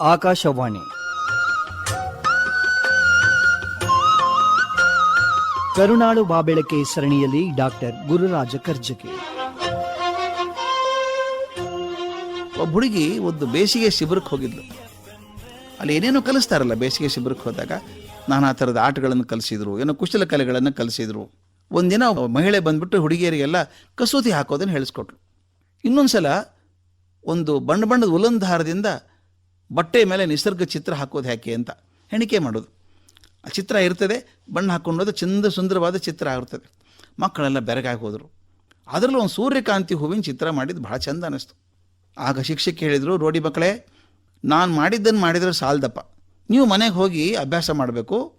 ಆಕಾಶವಾಣಿ. ಕರುಣಾಳು ಬಾಬೆಳಕೆ ಸರಣಿಯಲ್ಲಿ ಡಾಕ್ಟರ್ ಗುರುರಾಜ ಕರ್ಜಗಿ ಒಬ್ಬ ಹುಡುಗಿ ಒಂದು ಬೇಸಿಗೆ ಶಿಬಿರಕ್ಕೆ ಹೋಗಿದ್ಲು. ಅಲ್ಲಿ ಏನೇನೋ ಕಲಿಸ್ತಾರಲ್ಲ ಬೇಸಿಗೆ ಶಿಬಿರಕ್ಕೆ ಹೋದಾಗ, ನಾನಾ ಥರದ ಆಟಗಳನ್ನು ಕಲಿಸಿದ್ರು, ಏನೋ ಕುಶಲ ಕಲೆಗಳನ್ನು ಕಲಿಸಿದ್ರು. ಒಂದಿನ ಮಹಿಳೆ ಬಂದ್ಬಿಟ್ಟು ಹುಡುಗಿಯರಿಗೆಲ್ಲ ಕಸೂತಿ ಹಾಕೋದನ್ನು ಹೇಳಿಸ್ಕೊಟ್ರು. ಇನ್ನೊಂದು ಸಲ ಒಂದು ಬಣ್ಣ ಬಣ್ಣದ ಉಲನ್ ದಾರದಿಂದ ಬಟ್ಟೆ ಮೇಲೆ ನಿಸರ್ಗ ಚಿತ್ರ ಹಾಕೋದು ಯಾಕೆ ಅಂತ ಹೆಣಿಕೆ ಮಾಡೋದು. ಆ ಚಿತ್ರ ಇರ್ತದೆ, ಬಣ್ಣ ಹಾಕ್ಕೊಂಡೋದು ಚಂದ ಸುಂದರವಾದ ಚಿತ್ರ ಆಗಿರ್ತದೆ. ಮಕ್ಕಳೆಲ್ಲ ಬೆರಗಾಗಿ ಹೋದರು. ಅದರಲ್ಲೂ ಒಂದು ಸೂರ್ಯಕಾಂತಿ ಹೂವಿನ ಚಿತ್ರ ಮಾಡಿದ್ದು ಭಾಳ ಚಂದ ಅನ್ನಿಸ್ತು. ಆಗ ಶಿಕ್ಷಕಿ ಹೇಳಿದರು, ರೋಡಿ ಮಕ್ಕಳೇ, ನಾನು ಮಾಡಿದ್ದನ್ನು ಮಾಡಿದರೆ ಸಾಲದಪ್ಪ. ನೀವು ಮನೆಗೆ ಹೋಗಿ ಅಭ್ಯಾಸ ಮಾಡಬೇಕು,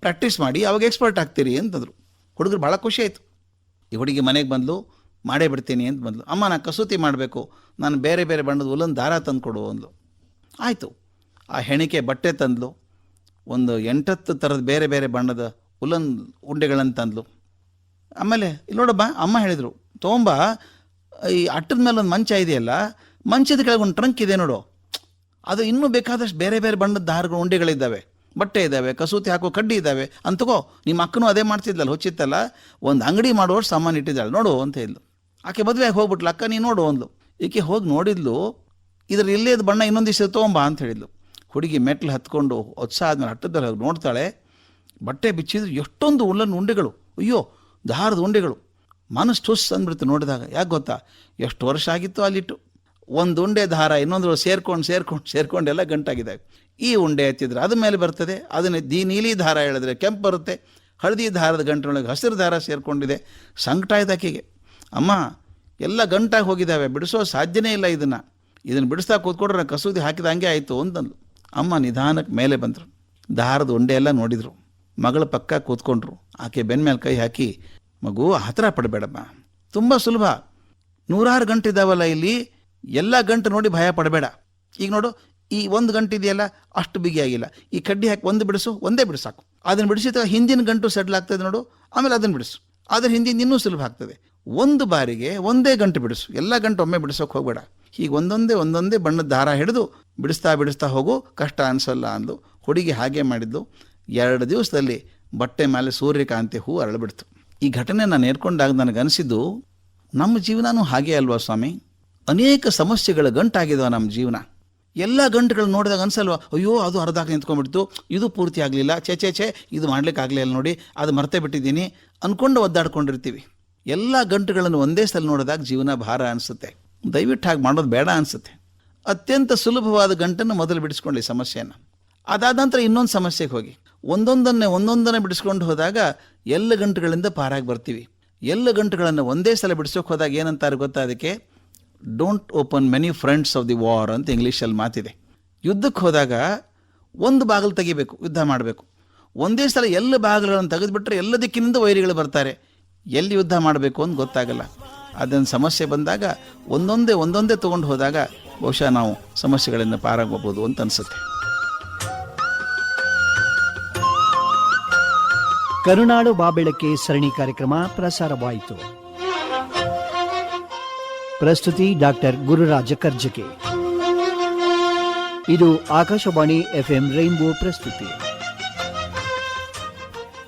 ಪ್ರಾಕ್ಟೀಸ್ ಮಾಡಿ, ಅವಾಗ ಎಕ್ಸ್ಪರ್ಟ್ ಆಗ್ತೀರಿ ಅಂತಂದರು. ಹುಡುಗರು ಭಾಳ ಖುಷಿ ಆಯಿತು. ಈ ಹುಡುಗಿ ಮನೆಗೆ ಬಂದಲು, ಮಾಡೇ ಬಿಡ್ತೀನಿ ಅಂತ ಬಂದಳು ಅಮ್ಮ, ನಾನು ಕಸೂತಿ ಮಾಡಬೇಕು. ನಾನು ಬೇರೆ ಬೇರೆ ಬಣ್ಣದ ಉಲ್ಲನ್ ದಾರ ತಂದು ಕೊಡು ಅಂದ್ಲು. ಆಯಿತು. ಆ ಹೆಣಿಕೆ ಬಟ್ಟೆ ತಂದ್ಲು. ಒಂದು ಎಂಟತ್ತು ಥರದ ಬೇರೆ ಬೇರೆ ಬಣ್ಣದ ಉಲನ್ ಉಂಡೆಗಳನ್ನು ತಂದ್ಲು. ಆಮೇಲೆ ಇಲ್ಲಿ ನೋಡಬ್ಬ ಅಮ್ಮ ಹೇಳಿದರು ತೊಗೊಂಬ ಈ ಅಟ್ಟದ ಮೇಲೆ ಒಂದು ಮಂಚ ಇದೆಯಲ್ಲ, ಮಂಚದ ಕೆಳಗೆ ಒಂದು ಟ್ರಂಕ್ ಇದೆ ನೋಡು. ಅದು ಇನ್ನೂ ಬೇಕಾದಷ್ಟು ಬೇರೆ ಬೇರೆ ಬಣ್ಣದ ದಾರಗಳು, ಉಂಡೆಗಳಿದ್ದಾವೆ. ಬಟ್ಟೆ ಇದ್ದಾವೆ, ಕಸೂತಿ ಹಾಕೋ ಕಡ್ಡಿ ಇದ್ದಾವೆ. ಅಂತಕೋ ನಿಮ್ಮ ಅಕ್ಕನೂ ಅದೇ ಮಾಡ್ತಿದ್ದಲ್ಲ ಹೊಚ್ಚಿತ್ತಲ್ಲ? ಒಂದು ಅಂಗಡಿ ಮಾಡುವಷ್ಟು ಸಾಮಾನು ಇಟ್ಟಿದ್ದಾಳೆ, ನೋಡು, ಅಂತ ಹೇಳಿದ್ಲು. ಆಕೆ ಬದಲಾಗಿ ಹೋಗ್ಬಿಟ್ಲು, ಅಕ್ಕ, ನೀನು ನೋಡು, ಅಂದ್ಲು. ಈಕೆ ಹೋಗಿ ನೋಡಿದ್ಲು ಇದ್ರ ಇಲ್ಲೇದು ಬಣ್ಣ ಇನ್ನೊಂದು ದಿವಸ ತೊಗೊಂಬ ಅಂತ ಹೇಳಿದ್ಲು. ಹುಡುಗಿ ಮೆಟ್ಲು ಹತ್ಕೊಂಡು ಆದ್ಮೇಲೆ ಹಟ್ಟದಲ್ಲಿ ಹೋಗಿ ನೋಡ್ತಾಳೆ, ಬಟ್ಟೆ ಬಿಚ್ಚಿದ್ರು ಎಷ್ಟೊಂದು ಉಲ್ಲನ್ ಉಂಡೆಗಳು. ಅಯ್ಯೋ, ದಾರದ ಉಂಡೆಗಳು. ಮನಸ್ಸು ಟುಸ್ ಅಂದ್ಬಿಡ್ತು ನೋಡಿದಾಗ. ಯಾಕೆ ಗೊತ್ತಾ? ಎಷ್ಟು ವರ್ಷ ಆಗಿತ್ತು ಅಲ್ಲಿಟ್ಟು. ಒಂದು ಉಂಡೆ ದಾರ ಇನ್ನೊಂದು ಸೇರ್ಕೊಂಡು ಸೇರ್ಕೊಂಡು ಸೇರ್ಕೊಂಡು ಎಲ್ಲ ಗಂಟಾಗಿದ್ದಾವೆ ಈ ಉಂಡೆ ಎತ್ತಿದ್ರೆ ಅದ ಮೇಲೆ ಬರ್ತದೆ. ಅದನ್ನು ದಿ ನೀಲಿ ದಾರ ಹೇಳಿದ್ರೆ ಕೆಂಪು ಬರುತ್ತೆ. ಹಳದಿ ದಾರದ ಗಂಟಿನೊಳಗೆ ಹಸಿರು ದಾರ ಸೇರ್ಕೊಂಡಿದೆ. ಸಂಕಟ ಆಯ್ತು ಆಕೆಗೆ. ಅಮ್ಮ, ಎಲ್ಲ ಗಂಟಾಗಿ ಹೋಗಿದ್ದಾವೆ. ಬಿಡಿಸೋ ಸಾಧ್ಯನೇ ಇಲ್ಲ ಇದನ್ನು. ಇದನ್ನು ಬಿಡಿಸ್ತಾ ಕೂತ್ಕೊಂಡ್ರೆ ಕಸೂತಿ ಹಾಕಿದ ಹಾಗೆ ಆಯಿತು ಅಂದನು ಅಮ್ಮ ನಿಧಾನಕ್ಕೆ ಮೇಲೆ ಬಂದರು. ದಾರದ ಉಂಡೆ ಎಲ್ಲ ನೋಡಿದರು. ಮಗಳ ಪಕ್ಕ ಕೂತ್ಕೊಂಡ್ರು. ಆಕೆ ಬೆನ್ನ ಮೇಲೆ ಕೈ ಹಾಕಿ, ಮಗು, ಹತ್ರ ಪಡಬೇಡಮ್ಮ. ತುಂಬ ಸುಲಭ. ನೂರಾರು ಗಂಟೆ ಇದ್ದಾವಲ್ಲ ಇಲ್ಲಿ. ಎಲ್ಲ ಗಂಟು ನೋಡಿ ಭಯ ಪಡಬೇಡ. ಈಗ ನೋಡು, ಈ ಒಂದು ಗಂಟೆ ಇದೆಯಲ್ಲ, ಅಷ್ಟು ಬಿಗಿಯಾಗಿಲ್ಲ ಈ ಕಡ್ಡಿ ಹಾಕಿ ಒಂದು ಬಿಡಿಸು, ಒಂದೇ ಬಿಡಿಸಾಕು ಅದನ್ನು ಬಿಡಿಸಿದ ಹಿಂದಿನ ಗಂಟು ಸೆಟ್ಲ್ ಆಗ್ತದೆ ನೋಡು. ಆಮೇಲೆ ಅದನ್ನು ಬಿಡಿಸು. ಆದರೆ ಹಿಂದಿನ ಇನ್ನೂ ಸುಲಭ ಆಗ್ತದೆ. ಒಂದು ಬಾರಿಗೆ ಒಂದೇ ಗಂಟು ಬಿಡಿಸು. ಎಲ್ಲ ಗಂಟು ಒಮ್ಮೆ ಬಿಡಿಸೋಕೆ ಹೋಗಬೇಡ. ಹೀಗೆ ಒಂದೊಂದೇ ಒಂದೊಂದೇ ಬಣ್ಣದ ದಾರ ಹಿಡಿದು ಬಿಡಿಸ್ತಾ ಬಿಡಿಸ್ತಾ ಹೋಗು, ಕಷ್ಟ ಅನಿಸಲ್ಲ ಅಂದು ಹುಡುಗಿ ಹಾಗೆ ಮಾಡಿದ್ದು ಎರಡು ದಿವಸದಲ್ಲಿ ಬಟ್ಟೆ ಮೇಲೆ ಸೂರ್ಯಕಾಂತಿ ಹೂ ಅರಳಿಬಿಡ್ತು. ಈ ಘಟನೆ ನಾನು ಏರ್ಕೊಂಡಾಗ ನನಗನಿಸಿದ್ದು, ನಮ್ಮ ಜೀವನನೂ ಹಾಗೆ ಅಲ್ವಾ ಸ್ವಾಮಿ? ಅನೇಕ ಸಮಸ್ಯೆಗಳ ಗಂಟಾಗಿದಾವ ನಮ್ಮ ಜೀವನ. ಎಲ್ಲ ಗಂಟುಗಳು ನೋಡಿದಾಗ ಅನ್ಸಲ್ವಾ, ಅಯ್ಯೋ, ಅದು ಅರ್ಧಾಗ ನಿಂತ್ಕೊಂಡ್ಬಿಡ್ತು, ಇದು ಪೂರ್ತಿ ಆಗಲಿಲ್ಲ, ಛೇ ಛೇ ಛೇ, ಇದು ಮಾಡಲಿಕ್ಕಾಗಲಿಲ್ಲ ನೋಡಿ, ಅದು ಮರ್ತೇ ಬಿಟ್ಟಿದ್ದೀನಿ ಅಂದ್ಕೊಂಡು ಒದ್ದಾಡ್ಕೊಂಡಿರ್ತೀವಿ. ಎಲ್ಲ ಗಂಟುಗಳನ್ನು ಒಂದೇ ಸಲ ನೋಡಿದಾಗ ಜೀವನ ಭಾರ ಅನಿಸುತ್ತೆ. ದಯವಿಟ್ಟು ಹಾಗೆ ಮಾಡೋದು ಬೇಡ ಅನಿಸುತ್ತೆ. ಅತ್ಯಂತ ಸುಲಭವಾದ ಗಂಟನ್ನು ಮೊದಲು ಬಿಡಿಸ್ಕೊಳ್ಳಿ ಸಮಸ್ಯೆಯನ್ನು. ಅದಾದ ನಂತರ ಇನ್ನೊಂದು ಸಮಸ್ಯೆಗೆ ಹೋಗಿ. ಒಂದೊಂದನ್ನೇ ಒಂದೊಂದನ್ನೇ ಬಿಡಿಸ್ಕೊಂಡು ಹೋದಾಗ ಎಲ್ಲ ಗಂಟುಗಳಿಂದ ಪಾರಾಗಿ ಬರ್ತೀವಿ. ಎಲ್ಲ ಗಂಟುಗಳನ್ನು ಒಂದೇ ಸಲ ಬಿಡಿಸೋಕೆ ಹೋದಾಗ ಏನಂತಾರೆ ಗೊತ್ತಾ ಅದಕ್ಕೆ? Don't open many friends of the war ಅಂತ ಇಂಗ್ಲೀಷಲ್ಲಿ ಮಾತಿದೆ. ಯುದ್ಧಕ್ಕೆ ಹೋದಾಗ ಒಂದು ಬಾಗಿಲು ತೆಗಿಬೇಕು, ಯುದ್ಧ ಮಾಡಬೇಕು. ಒಂದೇ ಸಲ ಎಲ್ಲ ಬಾಗಿಲುಗಳನ್ನು ತೆಗೆದುಬಿಟ್ರೆ ಎಲ್ಲ ದಿಕ್ಕಿನಿಂದ ವೈರಿಗಳು ಬರ್ತಾರೆ. ಎಲ್ಲಿ ಯುದ್ಧ ಮಾಡಬೇಕು ಅಂತ ಗೊತ್ತಾಗಲ್ಲ. ಅದನ್ನು ಸಮಸ್ಯೆ ಬಂದಾಗ ಒಂದೊಂದೇ ಒಂದೊಂದೇ ತೊಗೊಂಡು ಹೋದಾಗ ಬಹುಶಃ ನಾವು ಸಮಸ್ಯೆಗಳಿಂದ ಪಾರಾಗಬಹುದು ಅಂತ ಅನಿಸುತ್ತೆ. ಕರುಣಾಳು ಬಾಬೆಳಕೆ ಸರಣಿ ಕಾರ್ಯಕ್ರಮ ಪ್ರಸಾರವಾಯಿತು. ಪ್ರಸ್ತುತಿ ಡಾಕ್ಟರ್ ಗುರುರಾಜ ಕರ್ಜಕೆ. ಇದು ಆಕಾಶವಾಣಿ ಎಫ್ಎಂ ರೈನ್ಬೋ ಪ್ರಸ್ತುತಿ.